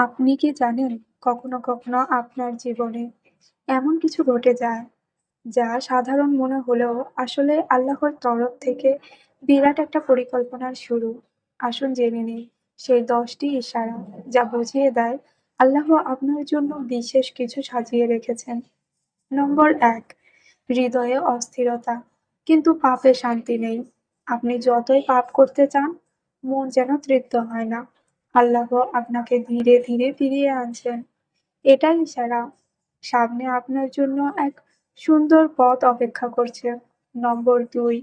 আপনি কি জানেন কখনো, কখনো আপনার জীবনে এমন কিছু ঘটে যায়, যা সাধারণ মনে হলেও আসলে আল্লাহর তরফ থেকে বিরাট একটা পরিকল্পনার শুরু। আসুন জেনে নিই সেই দশটি ইশারা যা বুঝিয়ে দেয় আল্লাহ আপনার জন্য বিশেষ কিছু সাজিয়ে রেখেছেন। নম্বর এক হৃদয়ে অস্থিরতা কিন্তু পাপে শান্তি নেই। আপনি যতই পাপ করতে চান, মন যেন তৃপ্ত হয় না। আল্লাহ আপনাকে ধীরে, ধীরে ফিরিয়ে আনছেন। এটাই ইশারা, সামনে আপনার জন্য এক সুন্দর পথ অপেক্ষা করছে। নম্বর দুই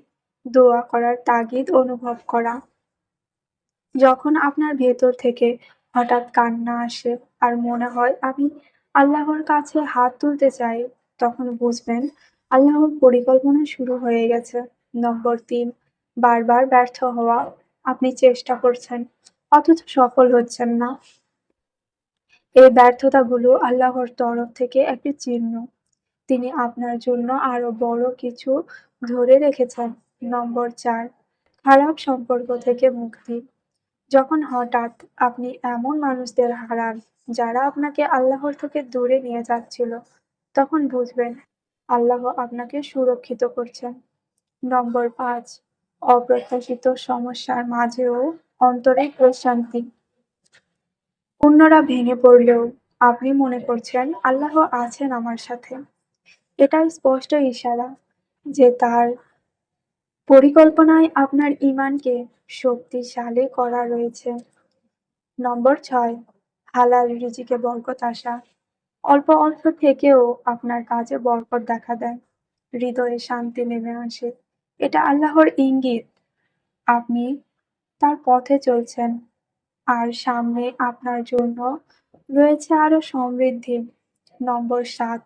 দোয়া করার তাগিদ অনুভব করা। যখন আপনার ভেতর থেকে হঠাৎ কান্না আসে আর মনে হয় আমি আল্লাহর কাছে হাত তুলতে চাই, তখন বুঝবেন আল্লাহর পরিকল্পনা শুরু হয়ে গেছে। নম্বর তিন বারবার ব্যর্থ হওয়া। আপনি চেষ্টা করছেন, অথচ সফল হচ্ছেন না। এই ব্যর্থতাগুলো আল্লাহর তরফ থেকে একটি চিহ্ন। তিনি আপনার জন্য আরও বড় কিছু ধরে রেখেছেন। নম্বর চার খারাপ সম্পর্ক থেকে মুক্তি। যখন হঠাৎ আপনি এমন মানুষদের হারান যারা আপনাকে আল্লাহর থেকে দূরে নিয়ে যাচ্ছিল, তখন বুঝবেন আল্লাহ আপনাকে সুরক্ষিত করছেন। নম্বর পাঁচ অপ্রত্যাশিত সমস্যার মাঝেও অন্তরে প্রশান্তি। অন্যরা ভেঙে পড়লেও আপনি মনে করছেন, আল্লাহ আছেন আমার সাথে। এটাই স্পষ্ট ইশারা যে তার পরিকল্পনায় আপনার ঈমানকে শক্তিশালী করা রয়েছে। নম্বর ছয়, হালাল রিজিকে বরকত আসা। অল্প অর্থ থেকেও আপনার কাজে বরকত দেখা দেয়। হৃদয়ে শান্তি নেমে আসে। এটা আল্লাহর ইঙ্গিত আপনি তার পথে চলছেন, আর সামনে আপনার জন্য রয়েছে আরও সমৃদ্ধি। নম্বর সাত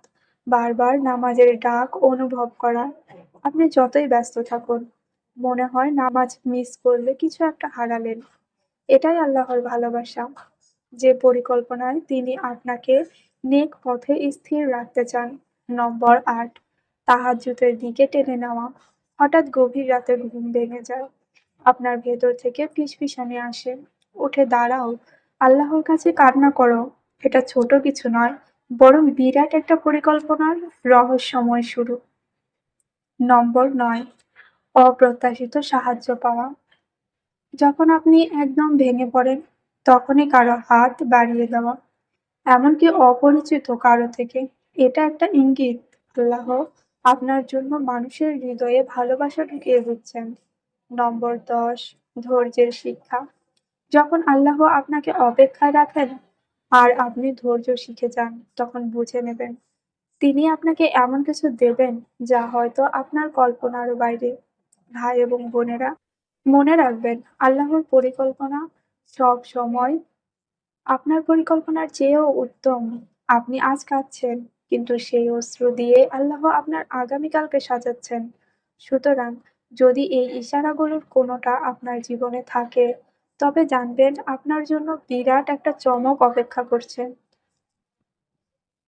বারবার নামাজের ডাক অনুভব করা। আপনি যতই ব্যস্ত থাকুন, মনে হয় নামাজ মিস করলে কিছু একটা হারালেন। এটাই আল্লাহর ভালোবাসা, যে পরিকল্পনায় তিনি আপনাকে নেক পথে স্থির রাখতে চান। নম্বর ৮ তাহাজ্জুদের দিকে টেনে নেওয়া। হঠাৎ গভীর রাতে ঘুম ভেঙে যায়। আপনার ভেতর থেকে ফিসফিসানি আসে, উঠে দাঁড়াও, আল্লাহর কাছে কান্না করো। এটা ছোট কিছু নয়, বরং বিরাট একটা পরিকল্পনার রহস্যময় শুরু। নম্বর নয় অপ্রত্যাশিত সাহায্য পাওয়া। যখন আপনি একদম ভেঙে পড়েন, তখনই কারও হাত বাড়িয়ে দেওয়া, এমনকি অপরিচিত কারও থেকে। এটা একটা ইঙ্গিত আল্লাহ আপনার জন্য মানুষের হৃদয়ে ভালোবাসা ঢুকিয়ে দিচ্ছেন। নম্বর ১০ ধৈর্যের শিক্ষা। যখন আল্লাহ আপনাকে অপেক্ষায় রাখেন আর আপনি ধৈর্য শিখে যান, তখন বুঝে নেবেন তিনি আপনাকে এমন কিছু দেবেন যা হয়তো আপনার কল্পনারও বাইরে। ভাই এবং বোনেরা, মনে রাখবেন আল্লাহর পরিকল্পনা সব সময় আপনার পরিকল্পনার চেয়েও উত্তম। আপনি আজ কাঁদছেন, কিন্তু সেই অস্ত্র দিয়ে আল্লাহ আপনার আগামীকালকে সাজাচ্ছেন। সুতরাং যদি এই ইশারাগুলোর কোনোটা আপনার জীবনে থাকে, তবে জানবেন আপনার জন্য বিরাট একটা চমক অপেক্ষা করছে।